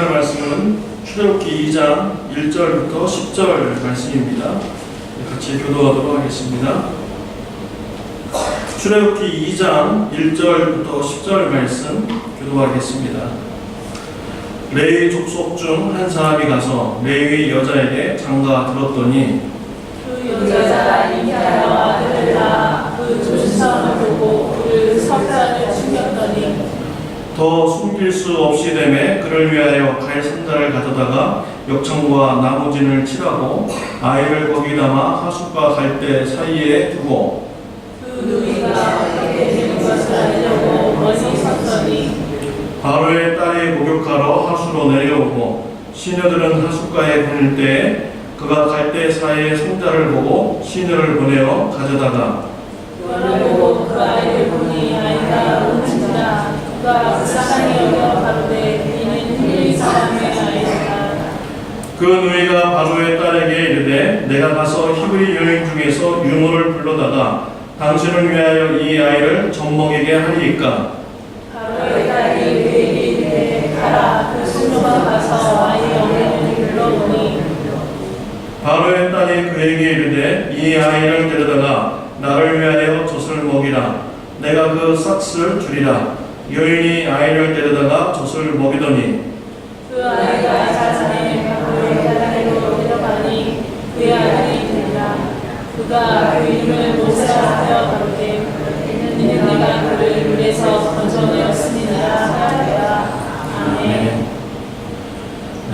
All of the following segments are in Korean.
오늘 말씀은 출애굽기 2장 1절부터 10절 말씀입니다. 같이 교도하도록 하겠습니다. 출애굽기 2장 1절부터 10절 말씀 교도하겠습니다. 레위 족속 중 한 사람이 가서 레위 여자에게 장가 들었더니 그 여자가 인기하여 아들을 낳아 그 조심성을 보고 그를 석자를 죽였더니 더 숨길 수 없이 되매 그를 위하여 갈 상자를 가져다가 역청과 나무진을 칠하고 아이를 거기 담아 하숫과 갈대 사이에 두고 바로의 딸이 목욕하러 하수로 내려오고 시녀들은 하숫가에 보낼 때에 그가 갈대 사이에 상자를 보고 시녀를 보내어 가져다가 그 누이가 바로의 딸에게 이르되 내가 가서 히브리 여인 중에서 유모를 불러다가 당신을 위하여 이 아이를 젖먹이게 하리이까? 바로의 딸이 그에게 이르되 가라 그 소녀가 가서 아이 어머니를 불러오니 바로의 딸이 그에게 이르되 이 아이를 데려다가 나를 위하여 젖을 먹이라. 내가 그 싹스를 주리라. 여인이 아이를 데려다가 젖을 먹이더니. 그 아이가 자신의 바로의 딸에게로 데려가니 그의 아들이 된다. 그가 그 이름을 모세라 하여 가로되 이는 내가 그를 물에서 건져내었습니다. 아멘.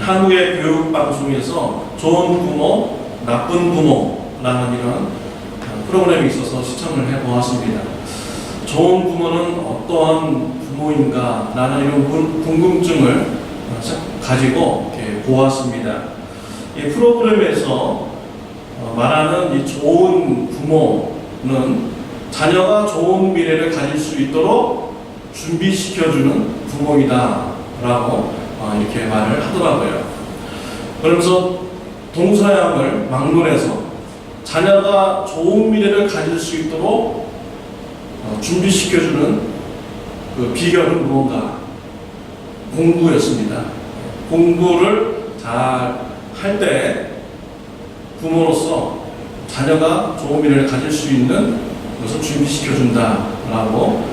한국의 교육 방송에서 좋은 부모, 나쁜 부모라는 이런 프로그램이 있어서 시청을 해 보았습니다. 좋은 부모는 어떠한 부모인가 라는 이런 궁- 궁금증을 가지고 보았습니다. 이 프로그램에서 어, 말하는 이 좋은 부모는 자녀가 좋은 미래를 가질 수 있도록 준비시켜주는 부모이다라고 어, 이렇게 말을 하더라고요. 그러면서 동서양을 막론해서 자녀가 좋은 미래를 가질 수 있도록 어, 준비시켜주는 그 비결은 무언가? 공부였습니다. 공부를 잘 할 때 부모로서 자녀가 좋은 미래를 가질 수 있는 것을 준비시켜준다라고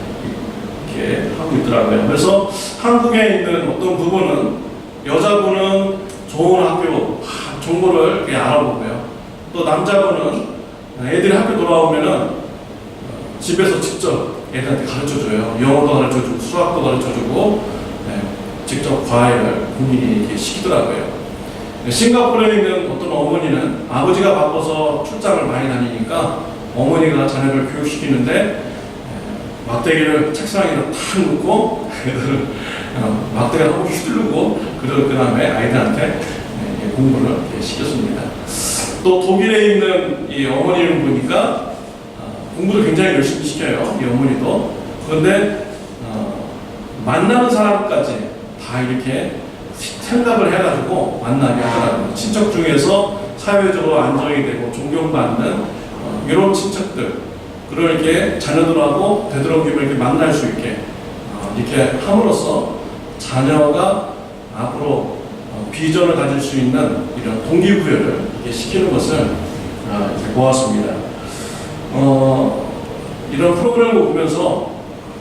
이렇게 하고 있더라고요. 그래서 한국에 있는 어떤 부부는 여자분은 좋은 학교 아, 정보를 이렇게 알아보고요. 또 남자분은 애들이 학교 돌아오면은 어, 집에서 직접 애들한테 가르쳐줘요. 영어도 가르쳐주고 수학도 가르쳐주고 네, 직접 과외를 이렇게 시키더라고요. 싱가포르에 있는 어떤 어머니는 아버지가 바빠서 출장을 많이 다니니까 어머니가 자녀를 교육시키는데 에, 막대기를 책상에 탁 놓고 애들을 어, 막대기를 한번 휘두르고 그 다음에 아이들한테 에, 공부를 시켰습니다. 또 독일에 있는 이 어머니를 보니까 어, 공부를 굉장히 열심히 시켜요. 이 어머니도. 그런데 어, 만나는 사람까지 다 이렇게 생각을 해가지고 만나게 하더라고요. 친척 중에서 사회적으로 안정이 되고 존경받는 어, 이런 친척들, 그걸 이렇게 자녀들하고 되도록이면 이렇게 만날 수 있게 어, 이렇게 함으로써 자녀가 앞으로 어, 비전을 가질 수 있는 이런 동기부여를 시키는 것을 어, 보았습니다. 어, 이런 프로그램을 보면서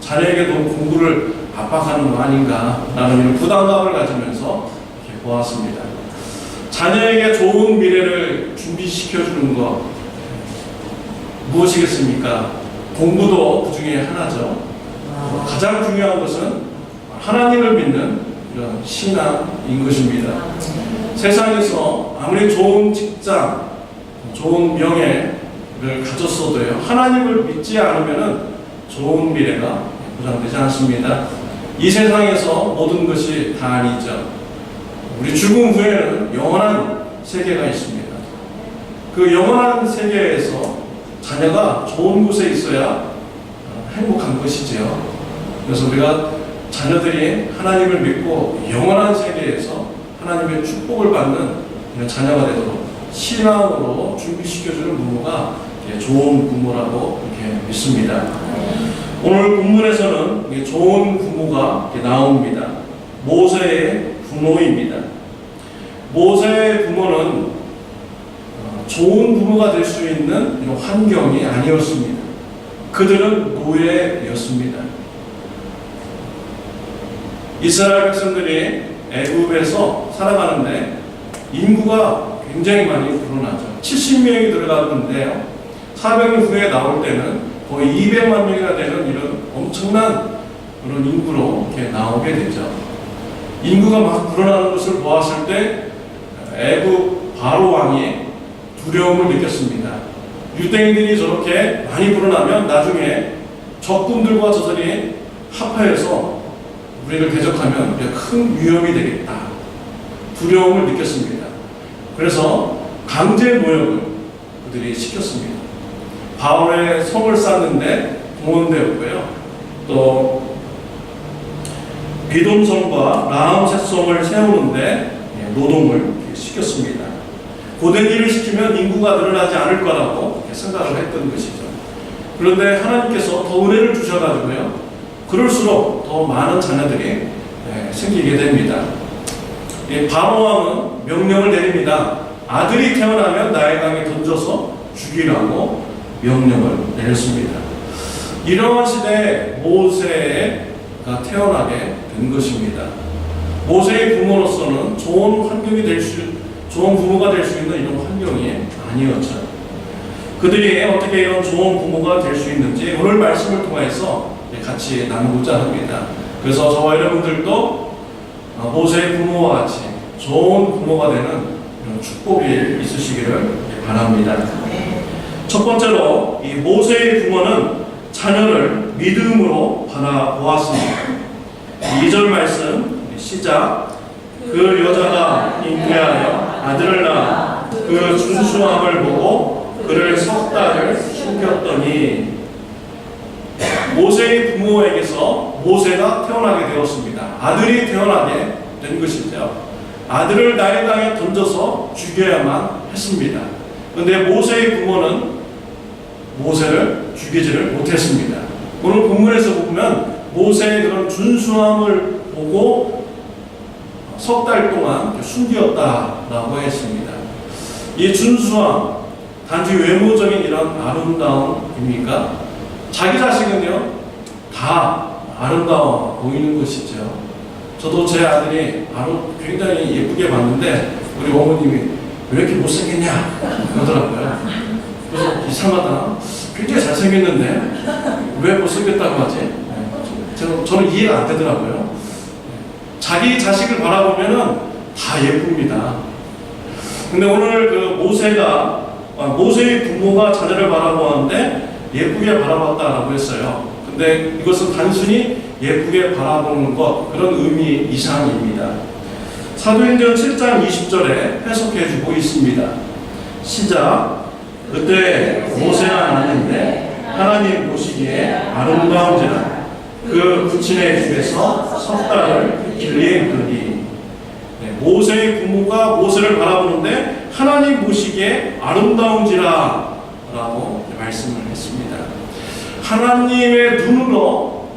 자녀에게 너무 공부를 압박하는 거 아닌가라는 이런 부담감을 가지면서 이렇게 보았습니다. 자녀에게 좋은 미래를 준비시켜주는 것 무엇이겠습니까? 공부도 그 중에 하나죠. 가장 중요한 것은 하나님을 믿는 이런 신앙인 것입니다. 세상에서 아무리 좋은 직장, 좋은 명예를 가졌어도요, 하나님을 믿지 않으면 좋은 미래가 보장되지 않습니다. 이 세상에서 모든 것이 다 아니죠. 우리 죽음 후에는 영원한 세계가 있습니다. 그 영원한 세계에서 자녀가 좋은 곳에 있어야 행복한 것이지요. 그래서 우리가 자녀들이 하나님을 믿고 영원한 세계에서 하나님의 축복을 받는 자녀가 되도록 신앙으로 준비시켜주는 부모가 좋은 부모라고 이렇게 믿습니다. 오늘 본문에서는 좋은 부모가 나옵니다. 모세의 부모입니다. 모세의 부모는 어, 좋은 부모가 될 수 있는 환경이 아니었습니다. 그들은 노예였습니다. 이스라엘 백성들이 애굽에서 살아가는데 인구가 굉장히 많이 불어나죠. 70명이 들어갔는데요. 400년 후에 나올 때는 거의 200만 명이나 되는 이런 엄청난 그런 인구로 이렇게 나오게 되죠. 인구가 막 불어나는 것을 보았을 때 애굽 바로 왕이 두려움을 느꼈습니다. 유대인들이 저렇게 많이 불어나면 나중에 적군들과 저들이 합하여서 우리를 대적하면 큰 위험이 되겠다. 두려움을 느꼈습니다. 그래서 강제 노역을 그들이 시켰습니다. 바울의 성을 쌓는데 동원되었고요. 또 비돔성과 라함셋성을 세우는데 예, 노동을 시켰습니다. 고된 일을 시키면 인구가 늘어나지 않을 거라고 생각을 했던 것이죠. 그런데 하나님께서 더 은혜를 주셔가지고요. 그럴수록 더 많은 자녀들이 예, 생기게 됩니다. 이 바로왕은 명령을 내립니다. 아들이 태어나면 나일강에 던져서 죽이라고 명령을 내렸습니다. 이러한 시대에 모세가 태어나게 된 것입니다. 모세의 부모로서는 좋은 환경이 될 수, 좋은 부모가 될 수 있는 이런 환경이 아니었죠. 그들이 어떻게 이런 좋은 부모가 될 수 있는지 오늘 말씀을 통해서 같이 나누고자 합니다. 그래서 저와 여러분들도 모세의 부모와 같이 좋은 부모가 되는 축복이 있으시기를 바랍니다. 첫 번째로 이 모세의 부모는 자녀를 믿음으로 바라보았습니다. 2절 말씀 시작 그 여자가 잉태하여 아들을 낳아 그 준수함을 보고 그를 석 달을 숨겼더니 모세의 부모에게서 모세가 태어나게 되었습니다. 아들이 태어나게 된 것인데요. 아들을 나의 땅에 던져서 죽여야만 했습니다. 그런데 모세의 부모는 모세를 죽이지를 못했습니다. 오늘 본문에서 보면 모세의 그런 준수함을 보고 석 달 동안 숨겼다라고 했습니다. 이 준수함, 단지 외모적인 이런 아름다움입니까? 자기 자식은요, 다 아름다워 보이는 것이죠. 저도 제 아들이 바로 굉장히 예쁘게 봤는데, 우리 어머님이 왜 이렇게 못생겼냐? 그러더라고요. 이상하다. 굉장히 잘생겼는데, 왜 못생겼다고 하지? 네. 저는, 저는 이해가 안 되더라고요. 자기 자식을 바라보면은 다 예쁩니다. 근데 오늘 그 모세가 아, 모세의 부모가 자녀를 바라보았는데 예쁘게 바라봤다라고 했어요. 근데 이것은 단순히 예쁘게 바라보는 것 그런 의미 이상입니다. 사도행전 7장 20절에 해석해 주고 있습니다. 시작. 그때 모세가 났는데 하나님 보시기에 아름다운지라 그 부친의 집에서 석 달을 길리했더니 네, 모세의 부모가 모세를 바라보는데 하나님 보시기에 아름다운지라 라고 말씀을 했습니다. 하나님의 눈으로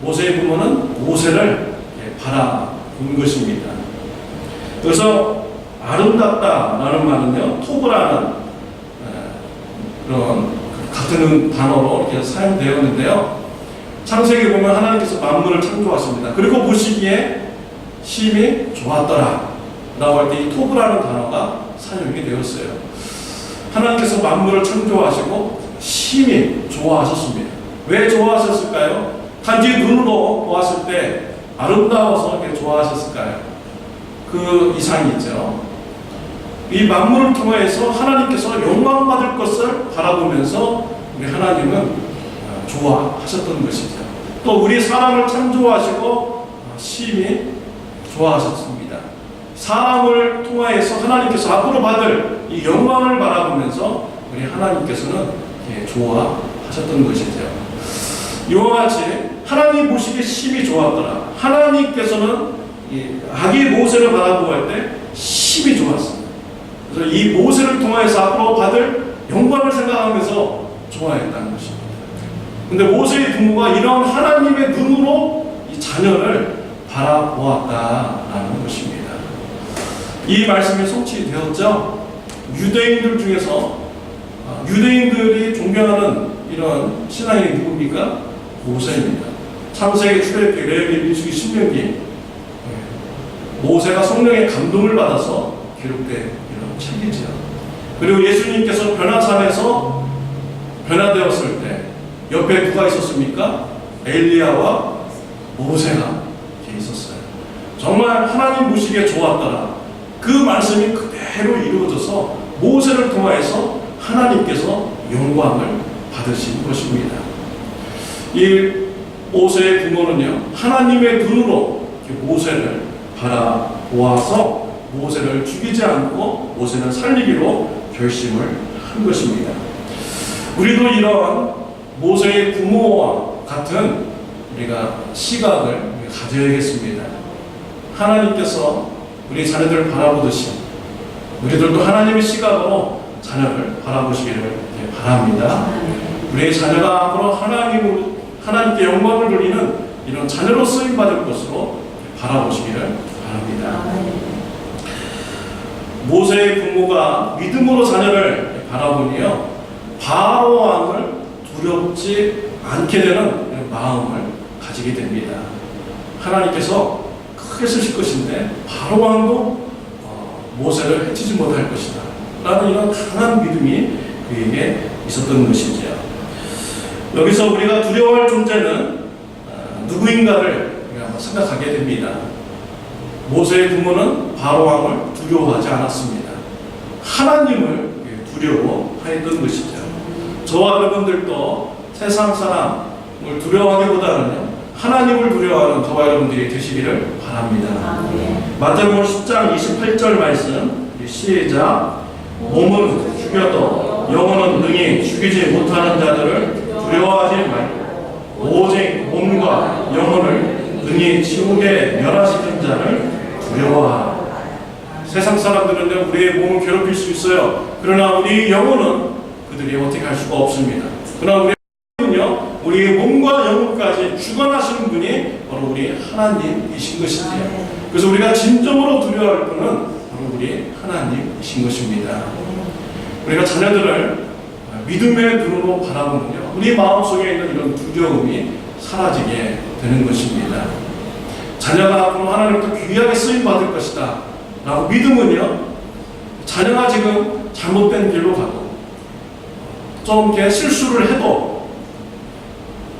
모세의 부모는 모세를 바라본 것입니다. 그래서 아름답다라는 말은요, 토브라는 그런 같은 단어로 이렇게 사용되었는데요. 창세기 보면 하나님께서 만물을 창조하십니다. 그리고 보시기에 심히 좋았더라. 라고 할 때 이 토브라는 단어가 사용이 되었어요. 하나님께서 만물을 창조하시고 심히 좋아하셨습니다. 왜 좋아하셨을까요? 단지 눈으로 보았을 때 아름다워서 이렇게 좋아하셨을까요? 그 이상이 있죠. 이 만물을 통해서 하나님께서 영광받을 것을 바라보면서 우리 하나님은 좋아하셨던 것이죠. 또 우리 사람을 창조하시고 심히 좋아하셨습니다. 사람을 통하여서 하나님께서 앞으로 받을 이 영광을 바라보면서 우리 하나님께서는 좋아하셨던 것이죠. 이와 같이 하나님 보시기에 심히 좋았더라. 하나님께서는 아기 모세를 바라보고 할 때 심히 좋았습니다. 그래서 이 모세를 통하여서 앞으로 받을 영광을 생각하면서 좋아했다는 것입니다. 근데 모세의 부모가 이런 하나님의 눈으로 이 자녀를 바라보았다라는 것입니다. 이 말씀이 성취되었죠. 유대인들 중에서 아, 유대인들이 존경하는 이런 신앙이 누굽니까? 모세입니다. 창세기, 출애굽기, 레위기, 민수기, 신명기 예. 모세가 성령의 감동을 받아서 기록된 이런 책이죠. 그리고 예수님께서 변화산에서 변화되었을 때 옆에 누가 있었습니까? 엘리야와 모세가 있었어요. 정말 하나님 보시기에 좋았더라. 그 말씀이 그대로 이루어져서 모세를 통하여서 하나님께서 영광을 받으신 것입니다. 이 모세의 부모는요, 하나님의 눈으로 모세를 바라보아서 모세를 죽이지 않고 모세는 살리기로 결심을 한 것입니다. 우리도 이러한 모세의 부모와 같은 우리가 시각을 가져야겠습니다. 하나님께서 우리 자녀들을 바라보듯이 우리들도 하나님의 시각으로 자녀를 바라보시기를 바랍니다. 우리의 자녀가 앞으로 하나님으로 하나님께 영광을 돌리는 이런 자녀로 쓰임 받을 것으로 바라보시기를 바랍니다. 모세의 부모가 믿음으로 자녀를 바라보니요 바로 왕을 두렵지 않게 되는 마음을 가지게 됩니다. 하나님께서 크게 쓰실 것인데 바로 왕도 어, 모세를 해치지 못할 것이다. 라는 이런 강한 믿음이 그에게 있었던 것이죠. 여기서 우리가 두려워할 존재는 어, 누구인가를 생각하게 됩니다. 모세의 부모는 바로 왕을 두려워하지 않았습니다. 하나님을 두려워하였던 것이죠. 저와 여러분들도 세상 사람을 두려워하기보다는요, 하나님을 두려워하는 저와 여러분들이 되시기를 바랍니다. 마태복음 10장 28절 말씀 시작 몸은 죽여도 영혼은 능히 죽이지 못하는 자들을 두려워하지 말고 오직 몸과 영혼을 능히 지옥에 멸하시는 자를 두려워하라. 세상 사람들은 우리의 몸을 괴롭힐 수 있어요. 그러나 우리 영혼은 그들이 어떻게 할 수가 없습니다. 그러나 우리 영혼은요, 우리의 몸과 영혼까지 주관하시는 분이 바로 우리 하나님이신 것이지요. 그래서 우리가 진정으로 두려워할 분은 바로 우리 하나님이신 것입니다. 우리가 자녀들을 믿음의 눈으로 바라보면요, 우리 마음속에 있는 이런 두려움이 사라지게 되는 것입니다. 자녀가 앞으로 하나님부터 귀하게 쓰임 받을 것이다. 라고 믿음은요, 자녀가 지금 잘못된 길로 가고, 좀 실수를 해도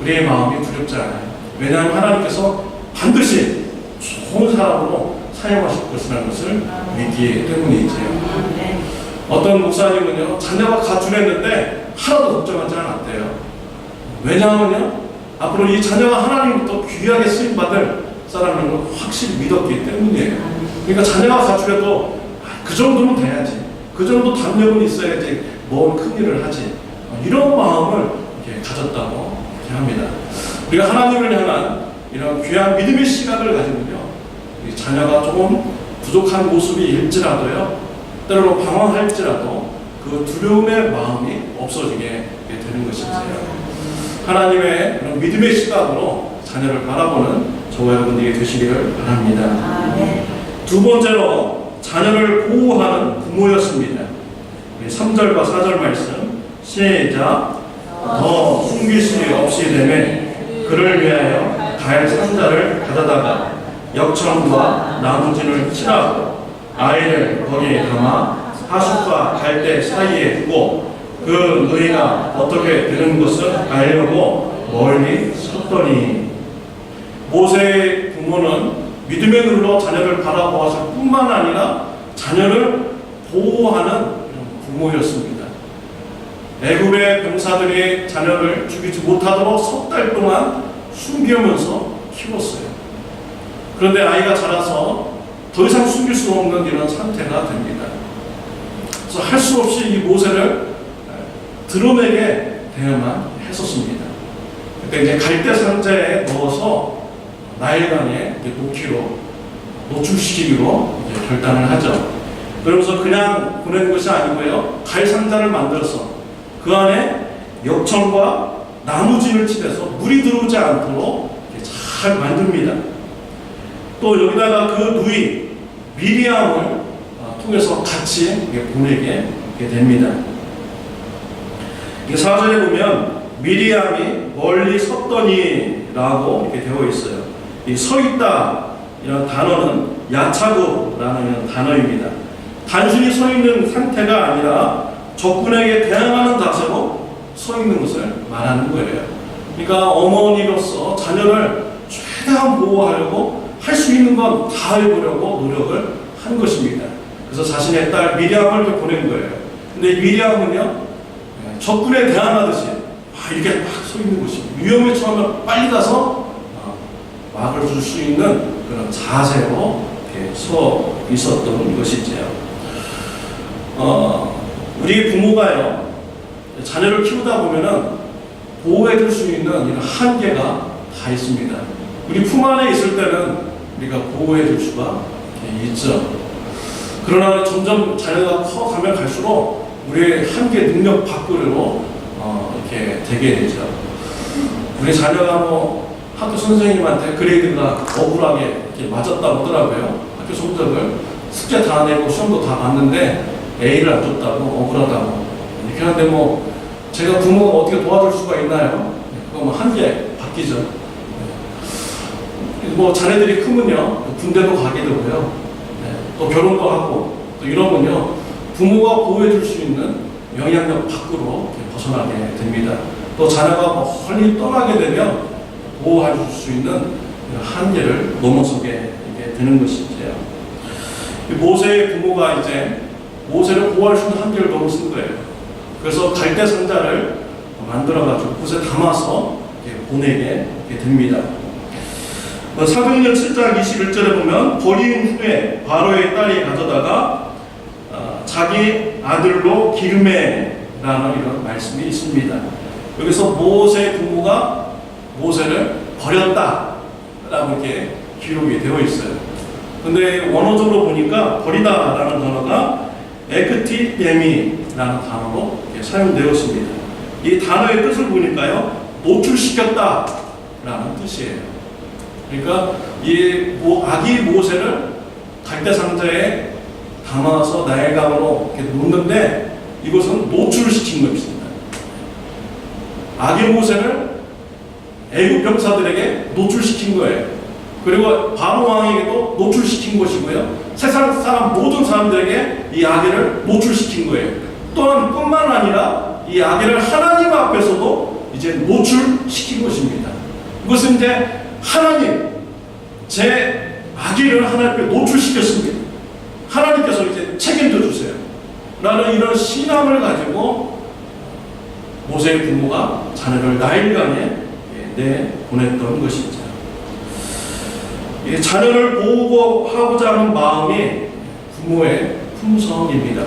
우리의 마음이 두렵지 않아요. 왜냐하면 하나님께서 반드시 좋은 사람으로 사용하실 것이라는 것을 믿기 때문이지요. 어떤 목사님은요, 자녀가 가출했는데 하나도 걱정하지 않았대요. 왜냐하면요, 앞으로 이 자녀가 하나님부터 귀하게 쓰임받을 사람인 걸 확실히 믿었기 때문이에요. 그러니까 자녀가 가출해도 아, 그 정도는 돼야지. 그 정도 담력은 있어야지 뭔 큰일을 하지. 이런 마음을 가졌다고 합니다. 우리가 하나님을 향한 이런 귀한 믿음의 시각을 가지면요, 이 자녀가 조금 부족한 모습이 일지라도요, 때로 방황할지라도 그 두려움의 마음이 없어지게 되는 것이지요. 하나님의 그런 믿음의 시각으로 자녀를 바라보는 저와 여러분들이 되시기를 바랍니다. 두 번째로 자녀를 보호하는 부모였습니다. 3절과 4절 말씀 시작 더 숨길 수 없이 되매 그를 위하여 갈 상자를 가져다가 역청과 나무진을 칠하고 아이를 거기에 담아 하숫과 갈대 사이에 두고 그 너희가 어떻게 되는 것을 알려고 멀리 섰더니 모세의 부모는 믿음의 눈으로 자녀를 바라보았을 뿐만 아니라 자녀를 보호하는 부모였습니다. 애굽의 병사들이 자녀를 죽이지 못하도록 석 달 동안 숨기면서 키웠어요. 그런데 아이가 자라서 더 이상 숨길 수 없는 이런 상태가 됩니다. 그래서 할 수 없이 이 모세를 드러내게 되어만 했었습니다. 그때 이제 갈대 상자에 넣어서 나일강에 놓기로 노출시키기로 결단을 하죠. 그러면서 그냥 보내는 것이 아니고요. 갈 상자를 만들어서 그 안에 역청과 나무진을 칠해서 물이 들어오지 않도록 잘 만듭니다. 또 여기다가 그 누이 미리암을 어, 통해서 같이 보내게 됩니다. 이 사전에 보면 미리암이 멀리 섰더니라고 이렇게 되어 있어요. 이 서 있다 이런 단어는 야차고라는 단어입니다. 단순히 서 있는 상태가 아니라 적군에게 대항하는 자세로 서 있는 것을 말하는 거예요. 그러니까 어머니로서 자녀를 최대한 보호하려고 할 수 있는 건 다 해보려고 노력을 한 것입니다. 그래서 자신의 딸 미리암을 보낸 거예요. 근데 미리암은요, 예, 적군에 대항하듯이 막 이렇게 막 서 있는 것이 위험에 처하면 빨리 가서 어, 막을 줄 수 있는 그런 자세로 서 있었던 것이지요. 어, 우리 부모가요, 자녀를 키우다 보면은 보호해 줄 수 있는 이런 한계가 다 있습니다. 우리 품 안에 있을 때는 우리가 보호해 줄 수가 있죠. 그러나 점점 자녀가 커가면 갈수록 우리의 한계 능력 밖으로 어, 이렇게 되게 되죠. 우리 자녀가 뭐 학교 선생님한테 그레이드가 억울하게 맞았다고 하더라고요. 학교 성적을 숙제 다 내고 시험도 다 봤는데 A를 안 줬다고 억울하다고 이렇게 하는데 뭐 제가 부모가 어떻게 도와줄 수가 있나요? 그거 뭐 한계 바뀌죠. 네. 뭐 자녀들이 크면요 군대도 가게 되고요. 네. 또 결혼도 하고 또 이러면요 부모가 보호해 줄 수 있는 영향력 밖으로 벗어나게 됩니다. 또 자녀가 멀리 떠나게 되면 보호해 줄수 있는 한계를 넘어서게 되는 것이지요. 이 모세의 부모가 이제 모세를 보호할 수 있는 한계를 넘어선 거예요. 그래서 갈대 상자를 만들어가지고 곳에 담아서 보내게 됩니다. 어, 사도행전 7장 21절에 보면 버린 후에 바로의 딸이 가져다가 어, 자기 아들로 기르메라는 이런 말씀이 있습니다. 여기서 모세 부모가 모세를 버렸다라고 이렇게 기록이 되어 있어요. 근데 원어적으로 보니까 버리다라는 단어가 에크티 데미라는 단어로 사용되었습니다. 이 단어의 뜻을 보니까요, 노출시켰다라는 뜻이에요. 그러니까 이 모- 아기 모세를 갈대 상자에 담아서 나일강으로 이렇게 놓는데 이것은 노출시킨 것입니다. 아기 모세를 애국 병사들에게 노출시킨 거예요. 그리고 바로 왕에게도 노출시킨 것이고요. 세상 사람 모든 사람들에게 이 아기를 노출시킨 거예요. 또한 뿐만 아니라 이 아기를 하나님 앞에서도 이제 노출시킨 것입니다. 이것은 이제 하나님 제 아기를 하나님 앞에 노출시켰습니다. 하나님께서 이제 책임져 주세요. 라는 이런 신앙을 가지고 모세의 부모가 자녀를 나일강에 내 보냈던 것이죠. 이 자녀를 보호하고자 하는 마음이 부모의 품성입니다.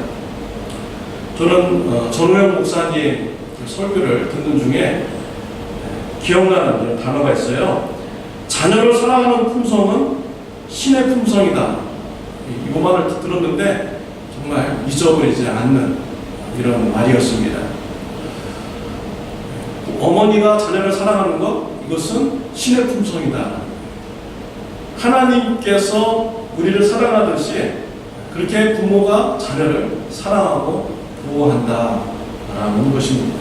저는 어, 전우영 목사님 설교를 듣는 중에 기억나는 단어가 있어요. 자녀를 사랑하는 품성은 신의 품성이다. 이- 이것만을 들었는데 정말 잊어버리지 않는 이런 말이었습니다. 어머니가 자녀를 사랑하는 것 이것은 신의 품성이다. 하나님께서 우리를 사랑하듯이 그렇게 부모가 자녀를 사랑하고 보호한다라는 것입니다.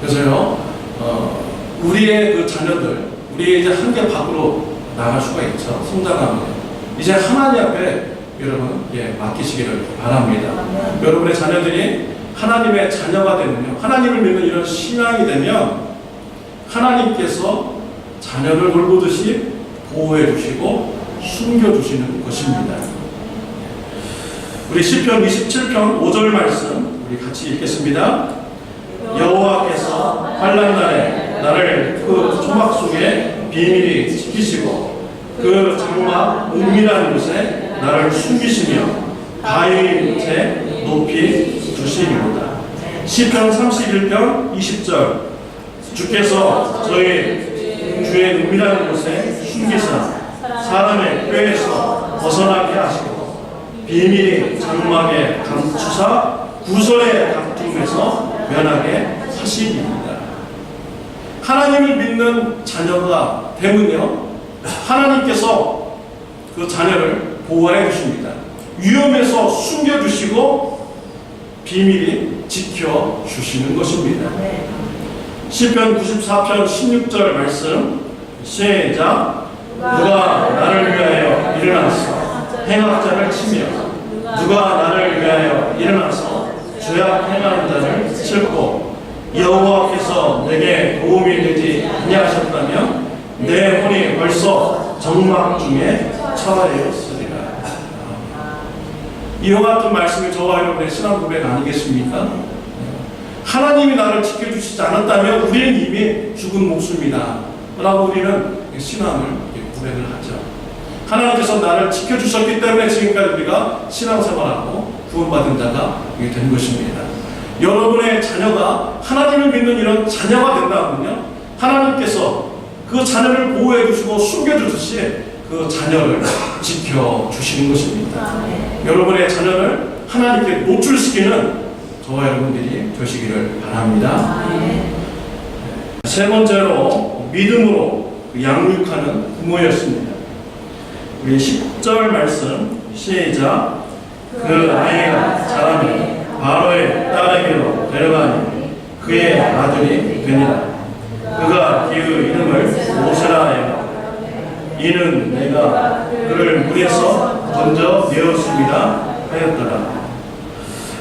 그래서요, 어, 우리의 그 자녀들, 우리의 이제 한계 밖으로 나갈 수가 있죠. 성장하면. 이제 하나님 앞에 여러분, 예, 맡기시기를 바랍니다. 여러분의 자녀들이 하나님의 자녀가 되면요. 하나님을 믿는 이런 신앙이 되면 하나님께서 자녀를 돌보듯이 보호해 주시고 숨겨 주시는 것입니다. 우리 시편 27편 5절 말씀 우리 같이 읽겠습니다. 여호와께서 환란 날에 나를 그 조막 속에 비밀히 지키시고 그 장막 은밀한 곳에 나를 숨기시며 바위 밑에 높이 주시리로다. 시편 31편 20절 주께서 저희 주의 은밀한 곳에 숨기사 사람의 꾀에서 벗어나게 하시고 비밀이 장막에 감추사 구설의 다툼에서 면하게 하시리입니다. 하나님을 믿는 자녀가 되면요, 하나님께서 그 자녀를 보호해 주십니다. 위험에서 숨겨주시고 비밀이 지켜주시는 것입니다. 시편 94편 16절 말씀 시작 누가 나를 위하여 일어나서 행악자를 치며 누가 나를 위하여 일어나서 죄악 행하는 자를 칠고 여호와께서 내게 도움이 되지 아니하셨다면 내 혼이 벌써 정막 중에 처하였으리라 이와 같은 말씀이 저와 여러분의 신앙 고백 아니겠습니까? 하나님이 나를 지켜주시지 않았다면 우리는 이미 죽은 목숨이다 라고 우리는 신앙을 고백을 하죠 하나님께서 나를 지켜주셨기 때문에 지금까지 우리가 신앙생활하고 구원받은 자가 된 것입니다. 여러분의 자녀가 하나님을 믿는 이런 자녀가 된다면요, 하나님께서 그 자녀를 보호해 주시고 숨겨 주듯이 그 자녀를 지켜 주시는 것입니다. 여러분의 자녀를 하나님께 노출시키는 저와 여러분들이 되시기를 바랍니다. 세 번째로 믿음으로 양육하는 부모였습니다. 우리 10절 말씀 시작 그 아이가 자라면 바로의 딸에게로 데려가니 그의 아들이 되니라 그가 그의 이름을 모세라 하여 이는 내가 그를 물에서 건져 내었습니다 하였더라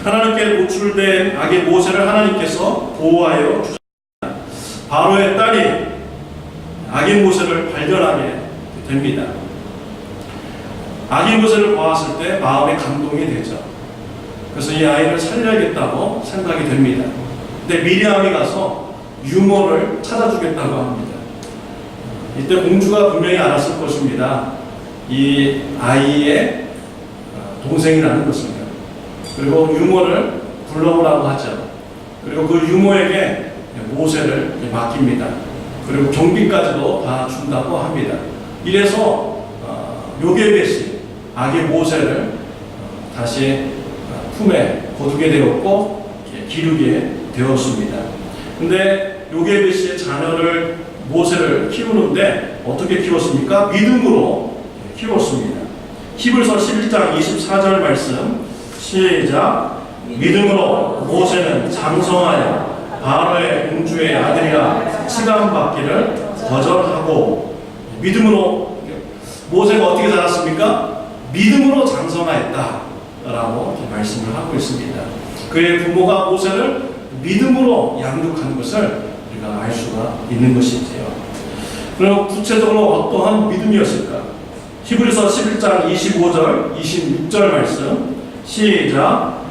하나님께 노출된 아기 모세를 하나님께서 보호하여 주셨습니다 바로의 딸이 아기 모세를 발견하게 됩니다 아기 모세를 보았을 때 마음에 감동이 되죠. 그래서 이 아이를 살려야겠다고 생각이 됩니다. 근데 미리암이 가서 유모를 찾아주겠다고 합니다. 이때 공주가 분명히 알았을 것입니다. 이 아이의 동생이라는 것을요. 그리고 유모를 불러오라고 하죠. 그리고 그 유모에게 모세를 맡깁니다. 그리고 경비까지도 다 준다고 합니다. 이래서 어, 요게벳이 아기 모세를 어, 다시 어, 품에 거두게 되었고 기르게 되었습니다. 근데 요게벳의 자녀를 모세를 키우는데 어떻게 키웠습니까? 믿음으로 키웠습니다. 히브리서 11장 24절 말씀 시작 믿음으로 모세는 장성하여 바로의 공주의 아들이라 칭함받기를 거절하고 믿음으로 모세가 어떻게 자랐습니까? 믿음으로 장성하였다 라고 말씀을 하고 있습니다. 그의 부모가 모세를 믿음으로 양육한 것을 우리가 알 수가 있는 것이지요. 그럼 구체적으로 어떠한 믿음이었을까? 히브리서 11장 25절, 26절 말씀 시작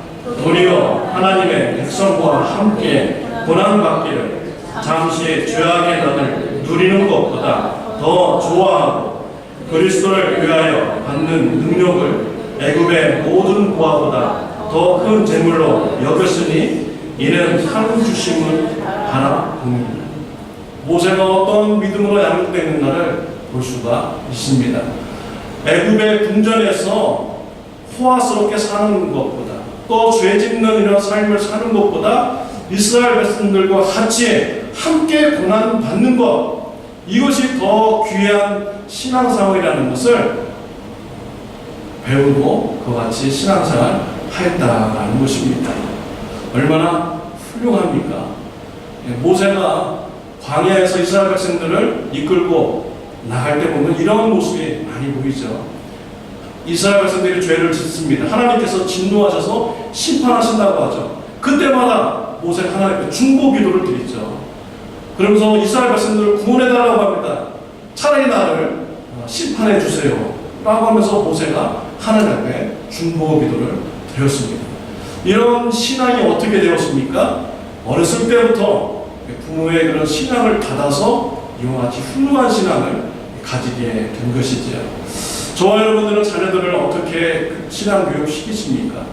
도리어 하나님의 백성과 함께 고난받기를 잠시 죄악의 난을 누리는 것보다 더 좋아하고 그리스도를 위하여 받는 능력을 애굽의 모든 보화보다 더 큰 재물로 여겼으니 이는 상 주심을 바라봅니다. 모세가 어떤 믿음으로 양육되는가를 볼 수가 있습니다. 애굽의 궁전에서 호화스럽게 사는 것보다 또 죄 짓는 이런 삶을 사는 것보다 이스라엘 백성들과 같이 함께 고난 받는 것 이것이 더 귀한 신앙생활이라는 것을 배우고 그와 같이 신앙생활 하였다라는 것입니다. 얼마나 훌륭합니까? 예, 모세가 광야에서 이스라엘 백성들을 이끌고 나갈 때 보면 이런 모습이 많이 보이죠. 이스라엘 백성들이 죄를 짓습니다. 하나님께서 진노하셔서 심판하신다고 하죠. 그때마다 모세가 하나님께 중보 기도를 드리죠. 그러면서 이스라엘 백성들을 구원해달라고 합니다. 차라리 나를 심판해 주세요. 라고 하면서 모세가 하나님 앞에 중보 기도를 드렸습니다. 이런 신앙이 어떻게 되었습니까? 어렸을 때부터 부모의 그런 신앙을 받아서 이와 같이 훌륭한 신앙을 가지게 된 것이지요. 저와 여러분들은 자녀들을 어떻게 신앙 교육 시키십니까?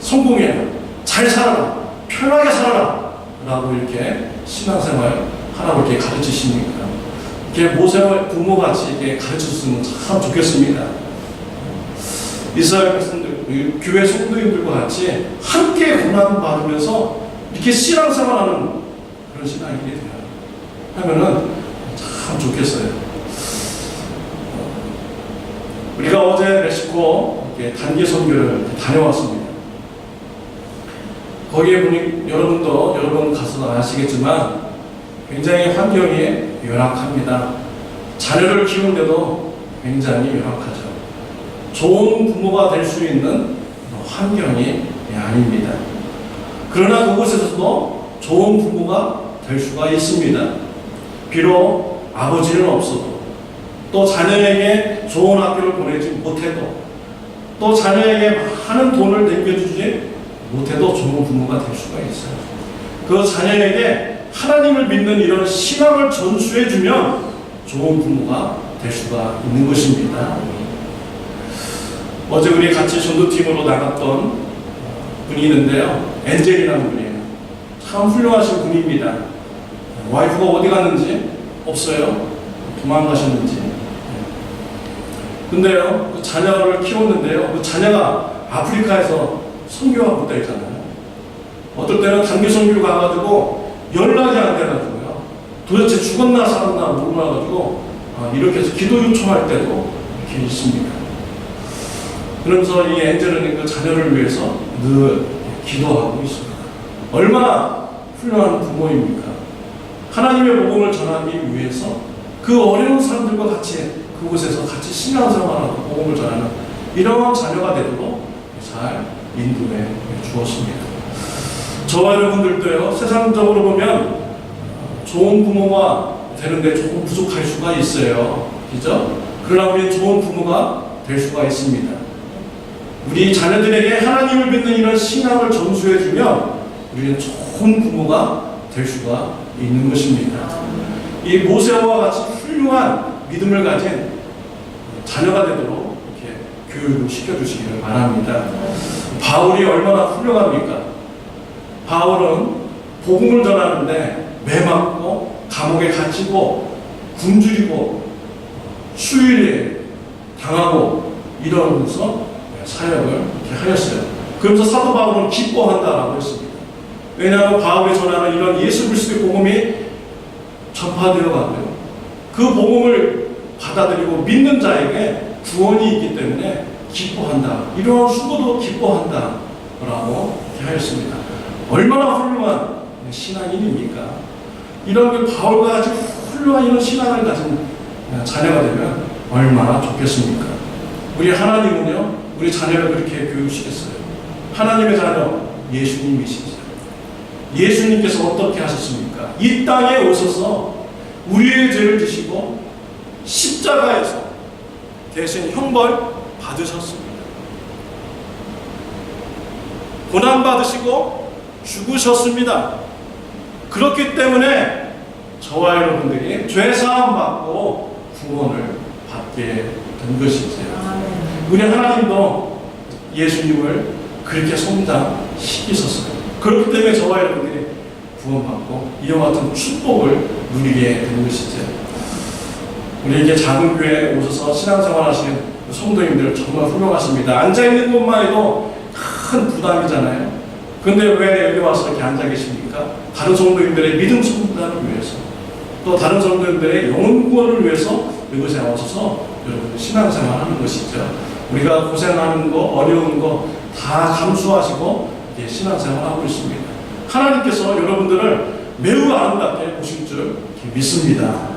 성공해, 잘 살아라, 편하게 살아라, 라고 이렇게 신앙생활 이렇게 가르치십니까? 이렇게 모세와 부모같이 이렇게 가르쳤으면 참 좋겠습니다. 이스라엘 교회 성도님들과 같이 함께 고난 받으면서 이렇게 신앙생활하는 그런 신앙이 돼요. 하면은 참 좋겠어요. 우리가 어제 멕시코 단기 선교를 다녀왔습니다. 거기에 보니 여러분도 여러 번 가서 아시겠지만 굉장히 환경이 열악합니다. 자녀를 키우는데도 굉장히 열악하죠. 좋은 부모가 될 수 있는 환경이 아닙니다. 그러나 그곳에서도 좋은 부모가 될 수가 있습니다. 비록 아버지는 없어도 또 자녀에게 좋은 학교를 보내지 못해도 또 자녀에게 많은 돈을 남겨주지 못해도 좋은 부모가 될 수가 있어요. 그 자녀에게 하나님을 믿는 이런 신앙을 전수해주면 좋은 부모가 될 수가 있는 것입니다. 어제 우리 같이 전도팀으로 나갔던 분이 있는데요. 엔젤이라는 분이에요. 참 훌륭하신 분입니다. 와이프가 어디 갔는지 없어요. 도망가셨는지. 근데요, 그 자녀를 키웠는데요. 그 자녀가 아프리카에서 선교하고 있다 했잖아요. 어떨 때는 단기 선교 가가지고 연락이 안 돼가지고요. 도대체 죽었나 살았나 몰라가지고 아, 이렇게 해서 기도 요청할 때도 이렇게 있습니다. 그러면서 이 엔젤은 그 자녀를 위해서 늘 기도하고 있습니다. 얼마나 훌륭한 부모입니까? 하나님의 복음을 전하기 위해서 그 어려운 사람들과 같이 그곳에서 같이 신앙생활하고 복음을 전하는 이러한 자녀가 되도록 잘 인도해 주었습니다. 저와 여러분들도요, 세상적으로 보면 좋은 부모가 되는데 조금 부족할 수가 있어요. 그죠? 그러나 우리는 좋은 부모가 될 수가 있습니다. 우리 자녀들에게 하나님을 믿는 이런 신앙을 전수해주면 우리는 좋은 부모가 될 수가 있는 것입니다. 이 모세와 같이 훌륭한 믿음을 가진 자녀가 되도록 이렇게 교육을 시켜주시기를 바랍니다. 바울이 얼마나 훌륭합니까? 바울은 복음을 전하는데 매맞고 감옥에 갇히고 굶주리고 수일에 당하고 이러면서 사역을 하였어요. 그러면서 사도 바울은 기뻐한다라고 했습니다. 왜냐하면 바울이 전하는 이런 예수 그리스도의 복음이 전파되어 가고요. 그 복음을 받아들이고 믿는 자에게 구원이 있기 때문에 기뻐한다. 이러한 수고도 기뻐한다. 라고 하였습니다. 얼마나 훌륭한 신앙인입니까? 이런 그 바울과 같이 훌륭한 이런 신앙을 가진 자녀가 되면 얼마나 좋겠습니까? 우리 하나님은요, 우리 자녀를 그렇게 교육시켰어요. 하나님의 자녀, 예수님이시죠. 예수님께서 어떻게 하셨습니까? 이 땅에 오셔서 우리의 죄를 지시고 십자가에서 대신 형벌 받으셨습니다. 고난 받으시고 죽으셨습니다. 그렇기 때문에 저와 여러분들이 죄 사함 받고 구원을 받게 된 것이죠. 우리 하나님도 예수님을 그렇게 성장시키셨어요. 그렇기 때문에 저와 여러분들이 구원받고 이와 같은 축복을 누리게 된 것이죠. 우리 이렇게 작은 교회에 오셔서 신앙생활 하시는 성도님들 정말 훌륭하십니다. 앉아있는 것만 해도 큰 부담이잖아요. 근데 왜 여기 와서 이렇게 앉아 계십니까? 다른 성도님들의 믿음 성장을 위해서 또 다른 성도님들의 영혼 구원을 위해서 이곳에 오셔서 여러분 신앙생활 하는 것이죠. 우리가 고생하는 거, 어려운 거 다 감수하시고 이렇게 신앙생활 하고 있습니다. 하나님께서 여러분들을 매우 아름답게 보실 줄 믿습니다.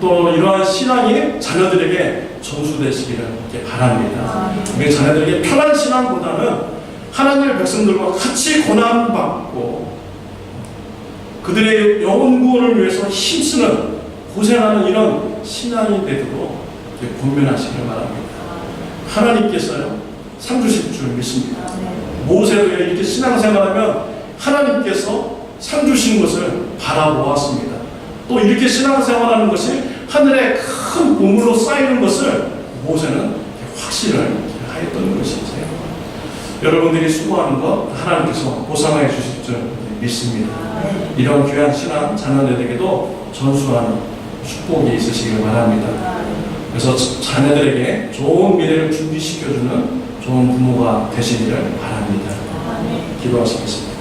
또 이러한 신앙이 자녀들에게 전수되시기를 바랍니다. 우리 자녀들에게 편한 신앙보다는 하나님의 백성들과 같이 고난받고 그들의 영혼 구원을 위해서 힘쓰는 고생하는 이런 신앙이 되도록 권면하시기를 바랍니다. 하나님께서요 상 주실 줄 믿습니다. 모세도 이렇게 신앙생활하면 하나님께서 상 주신 것을 바라보았습니다. 또 이렇게 신앙생활하는 것이 하늘에 큰 보물로 쌓이는 것을 모세는 확신을 하였던 것이죠. 여러분들이 수고하는 것 하나님께서 보상해 주실 줄 믿습니다. 이런 귀한 신앙 자녀들에게도 전수하는 축복이 있으시길 바랍니다. 그래서 자녀들에게 좋은 미래를 준비시켜주는 좋은 부모가 되시기를 바랍니다. 기도하시겠습니다.